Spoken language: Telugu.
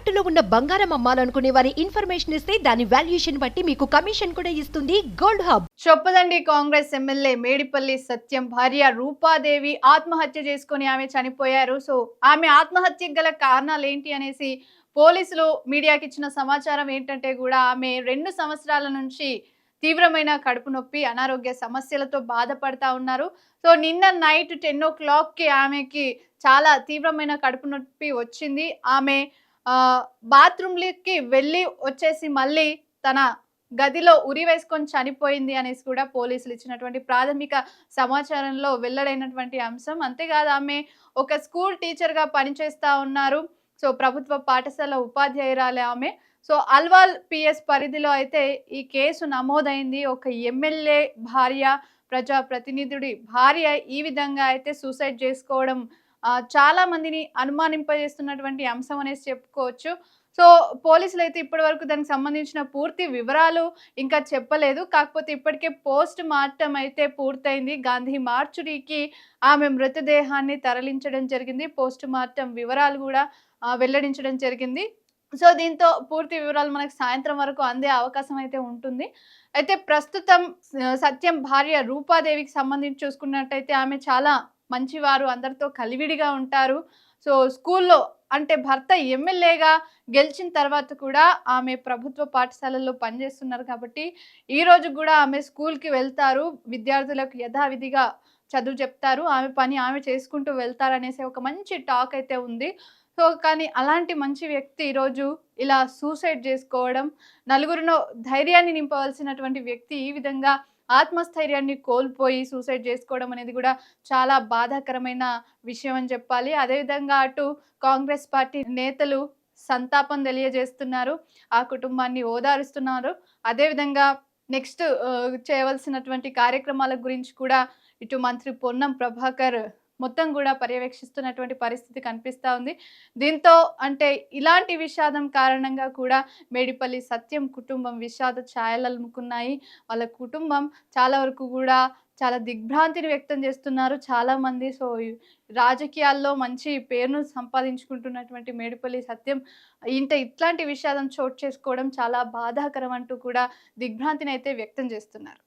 తాకట్టులో ఉన్న బంగారం అమ్మాలనుకునే వారి ఇన్ఫర్మేషన్ ఇస్తే దాని వాల్యుయేషన్ బట్టి మీకు కమిషన్ కూడా ఇస్తుంది gold hub. Choppadandi Congress MLA Medipalli Satyam భార్య రూపాదేవి ఆత్మహత్య చేసుకుని ఆమె చనిపోయారు. సో ఆమె ఆత్మహత్యకు గల కారణాలు ఏంటి అనేసి పోలీసులు మీడియాకి ఇచ్చిన సమాచారం ఏంటంటే కూడా ఆమె రెండు సంవత్సరాల నుంచి తీవ్రమైన కడుపు నొప్పి అనారోగ్య సమస్యలతో బాధపడతా ఉన్నారు. సో నిన్న నైట్ టెన్ ఓ క్లాక్కి ఆమెకి చాలా తీవ్రమైన కడుపు నొప్పి వచ్చింది. ఆమె బాత్రూమ్లకి వెళ్ళి వచ్చేసి మళ్ళీ తన గదిలో ఉరి వేసుకొని చనిపోయింది అనేసి కూడా పోలీసులు ఇచ్చినటువంటి ప్రాథమిక సమాచారంలో వెల్లడైనటువంటి అంశం. అంతేకాదు ఆమె ఒక స్కూల్ టీచర్గా పనిచేస్తూ ఉన్నారు. సో ప్రభుత్వ పాఠశాల ఉపాధ్యాయురాలే ఆమె. సో అల్వాల్ పిఎస్ పరిధిలో అయితే ఈ కేసు నమోదైంది. ఒక ఎమ్మెల్యే భార్య ప్రజా ప్రతినిధుడి భార్య ఈ విధంగా అయితే సూసైడ్ చేసుకోవడం చాలా మందిని అనుమానింపజేస్తున్నటువంటి అంశం అనేసి చెప్పుకోవచ్చు. సో పోలీసులు అయితే ఇప్పటి వరకు దానికి సంబంధించిన పూర్తి వివరాలు ఇంకా చెప్పలేదు. కాకపోతే ఇప్పటికే పోస్ట్ మార్టం అయితే పూర్తయింది. గాంధీ మార్చురీకి ఆమె మృతదేహాన్ని తరలించడం జరిగింది. పోస్ట్ మార్టం వివరాలు కూడా వెల్లడించడం జరిగింది. సో దీంతో పూర్తి వివరాలు మనకు సాయంత్రం వరకు అందే అవకాశం అయితే ఉంటుంది. అయితే ప్రస్తుతం సత్యం భార్య రూపాదేవికి సంబంధించి చూసుకున్నట్టయితే ఆమె చాలా మంచివారు అందరితో కలివిడిగా ఉంటారు. సో స్కూల్లో అంటే భర్త ఎమ్మెల్యేగా గెలిచిన తర్వాత కూడా ఆమె ప్రభుత్వ పాఠశాలల్లో పనిచేస్తున్నారు కాబట్టి ఈ కూడా ఆమె స్కూల్కి వెళ్తారు. విద్యార్థులకు యథావిధిగా చదువు చెప్తారు. ఆమె పని ఆమె చేసుకుంటూ వెళ్తారు అనేసి ఒక మంచి టాక్ అయితే ఉంది. సో కానీ అలాంటి మంచి వ్యక్తి ఈరోజు ఇలా సూసైడ్ చేసుకోవడం నలుగురిలో ధైర్యాన్ని నింపవలసినటువంటి వ్యక్తి ఈ విధంగా ఆత్మస్థైర్యాన్ని కోల్పోయి సూసైడ్ చేసుకోవడం అనేది కూడా చాలా బాధాకరమైన విషయం అని చెప్పాలి. అదేవిధంగా అటు కాంగ్రెస్ పార్టీ నేతలు సంతాపం తెలియజేస్తున్నారు. ఆ కుటుంబాన్ని ఓదారుస్తున్నారు. అదేవిధంగా నెక్స్ట్ చేయవలసినటువంటి కార్యక్రమాల గురించి కూడా ఇటు మంత్రి పొన్నం ప్రభాకర్ మొత్తం కూడా పర్యవేక్షిస్తున్నటువంటి పరిస్థితి కనిపిస్తూ ఉంది. దీంతో అంటే ఇలాంటి విషాదం కారణంగా కూడా మేడిపల్లి సత్యం కుటుంబం విషాద ఛాయలముకున్నాయి వాళ్ళ కుటుంబం చాలా వరకు కూడా చాలా దిగ్భ్రాంతిని వ్యక్తం చేస్తున్నారు చాలామంది. సో రాజకీయాల్లో మంచి పేరును సంపాదించుకుంటున్నటువంటి మేడిపల్లి సత్యం ఇంత ఇట్లాంటి విషాదం చోటు చేసుకోవడం చాలా బాధాకరం అంటూ కూడా దిగ్భ్రాంతిని అయితే వ్యక్తం చేస్తున్నారు.